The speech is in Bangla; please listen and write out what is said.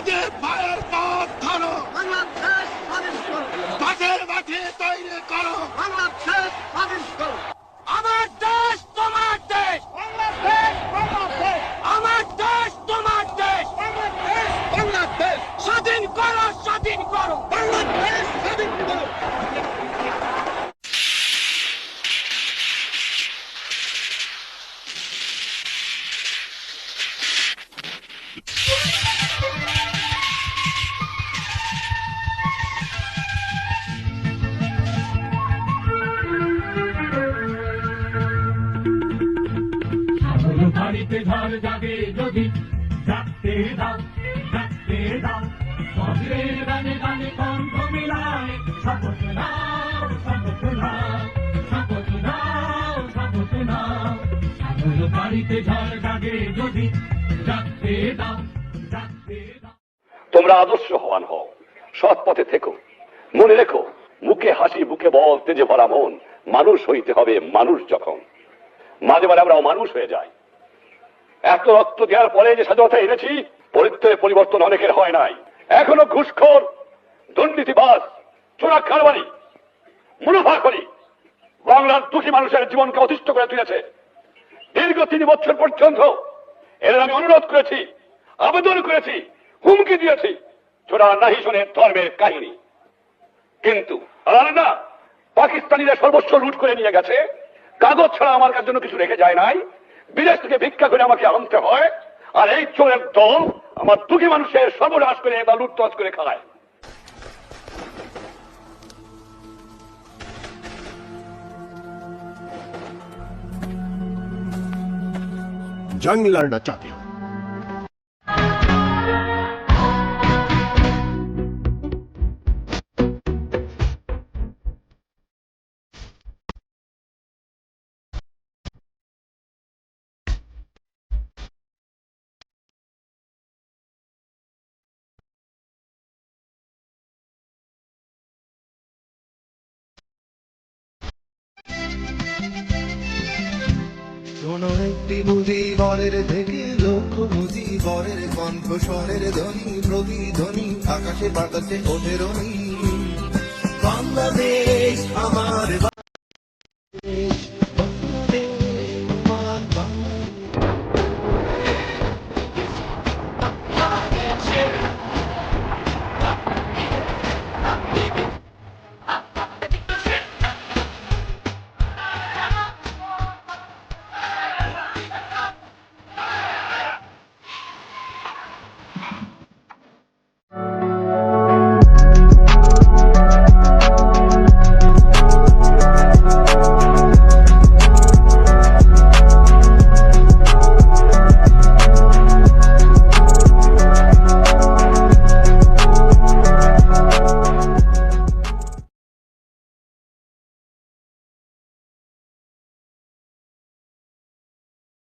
তাদের পায়ের পথ ধরো। বাংলাদেশ তৈরি করো। বাংলাদেশ সাগর ঝড় জাগে যদি ডাকতে দাও ডাকতে দাও। গানে গানে কণ্ঠ মিলায়, শপথ নাও শপথ নাও শপথ নাও শপথ নাও। বাড়িতে ঝড় যদি দাও। তোমরা আদর্শ হওয়ান হও, সৎ পথে থেকো। মনে রেখো, মুখে হাসি, বুকে বল, তেজে ভরা মন, মানুষ হইতে হবে মানুষ যখন। মাঝে মাঝে আমরাও মানুষ হয়ে যাই। এত রক্ত দেওয়ার পরে যে স্বাধীনতা এনেছি পরিত্রে পরিবর্তন অনেকের হয় নাই। এখনও ঘুষখোর দুর্নীতিবাস চোরা কারবারি মুনাফা করি বাংলার দুঃখী মানুষের জীবনকে অতিষ্ঠ করে তুলেছে। দীর্ঘ তিন বছর পর্যন্ত এর আমি অনুরোধ করেছি, আবেদন করেছি, হুমকি দিয়েছি। ছোড়া নাহি শোনে ধর্মের কাহিনী। কিন্তু না, পাকিস্তানিরা সর্বস্ব লুট করে নিয়ে গেছে। কাগজ ছাড়া আমার জন্য কিছু রেখে যায় নাই। বিদেশ থেকে ভিক্ষা করে আমাকে আনতে হয় আর এই চোরের দল আমার দুঃখী মানুষের সর্বনাশ করে বা লুটতজ করে খায় जंग लड़ना चाहते हो কোন একটি বুঝি বরের থেকে লক্ষ বুঝি। বরের কণ্ঠ স্বরের ধ্বনি, প্রতিধ্বনি, আকাশে বাতাসে ওদের বাংলাদেশ আমার